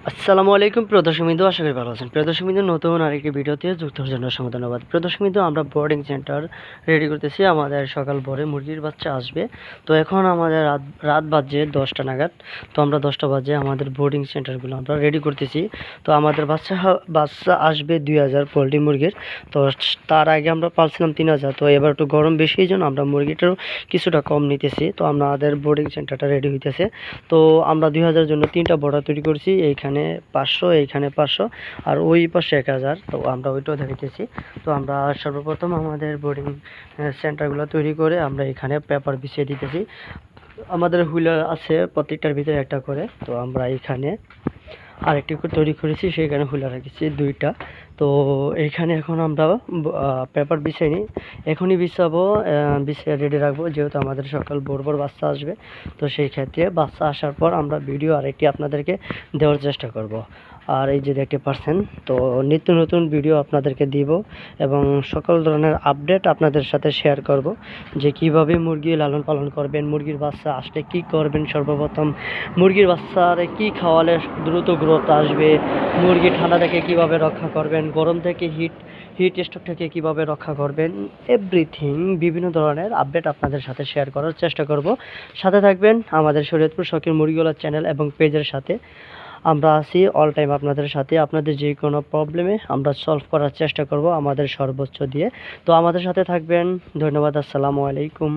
আসসালামু আলাইকুম বিন্দু, আশা করি ভালো আছেন। বিন্দু, নতুন আরেকটি ভিডিওতে যুক্ত হওয়ার জন্য অসংখ্য ধন্যবাদ। বিন্দু, আমরা বোর্ডিং সেন্টার রেডি করতেছি। আমাদের সকাল ভোরে মুরগির বাচ্চা আসবে। তো এখন আমাদের রাত রাত বাজে দশটা নাগাদ। তো আমরা দশটা বাজে আমাদের বোর্ডিং সেন্টারগুলো আমরা রেডি করতেছি। তো আমাদের বাচ্চা বাচ্চা আসবে দুই হাজার পোলট্রি মুরগির। তো তার আগে আমরা পালছিলাম তিন হাজার। তো এবার একটু গরম বেশি জন্য আমরা মুরগিটারও কিছুটা কম নিতেছি। তো আমাদের বোর্ডিং সেন্টারটা রেডি হইতেছে। তো আমরা দুই হাজার জন্য তিনটা বর্ডার তৈরি করছি। এইখানে পাঁচশো, এইখানে পাঁচশো, আর ওই পাশে এক হাজার। তো আমরা ওইটাও দেখাইতেছি। তো আমরা সর্বপ্রথম আমাদের বোর্ডিং সেন্টারগুলো তৈরি করে আমরা এখানে পেপার বিছিয়ে দিতেছি। আমাদের হুইলার আছে প্রত্যেকটার ভিতরে একটা করে। তো আমরা এখানে আরেকটি তৈরি করেছি সেখানে হুলা রেখেছি দুইটা। তো এইখানে এখন আমরা পেপার বিছাই নিই এখনই বিছাবো বিছিয়ে রেডি রাখব, যেহেতু আমাদের সকাল ভোর ভোর বাচ্চা আসবে। তো সেই ক্ষেত্রে বাচ্চা আসার পর আমরা ভিডিও আরেকটি আপনাদেরকে দেওয়ার চেষ্টা করব। আর এই যে দেখতে পাচ্ছেন, তো নিত্য নতুন ভিডিও আপনাদেরকে দিব এবং সকল ধরনের আপডেট আপনাদের সাথে শেয়ার করব যে কীভাবে মুরগি লালন পালন করবেন, মুরগির বাচ্চা আসলে কি করবেন সর্বপ্রথম, মুরগির বাচ্চারে কি খাওয়ালে দ্রুত গ্রোথ আসবে মুরগি ঠান্ডা থেকে কীভাবে রক্ষা করবেন, গরম থেকে হিট হিট স্ট্রোক থেকে কীভাবে রক্ষা করবেন এভরিথিং বিভিন্ন ধরনের আপডেট আপনাদের সাথে শেয়ার করার চেষ্টা করব। সাথে থাকবেন আমাদের শরীয়তপুর শখের মুরগিওয়ালা চ্যানেল এবং পেজের সাথে। আমরা আছি অল টাইম আপনাদের সাথে। আপনাদের যে কোনো প্রবলেমে আমরা সলভ করার চেষ্টা করব আমাদের সর্বোচ্চ দিয়ে। তো আমাদের সাথে থাকবেন। ধন্যবাদ, আসসালামু আলাইকুম।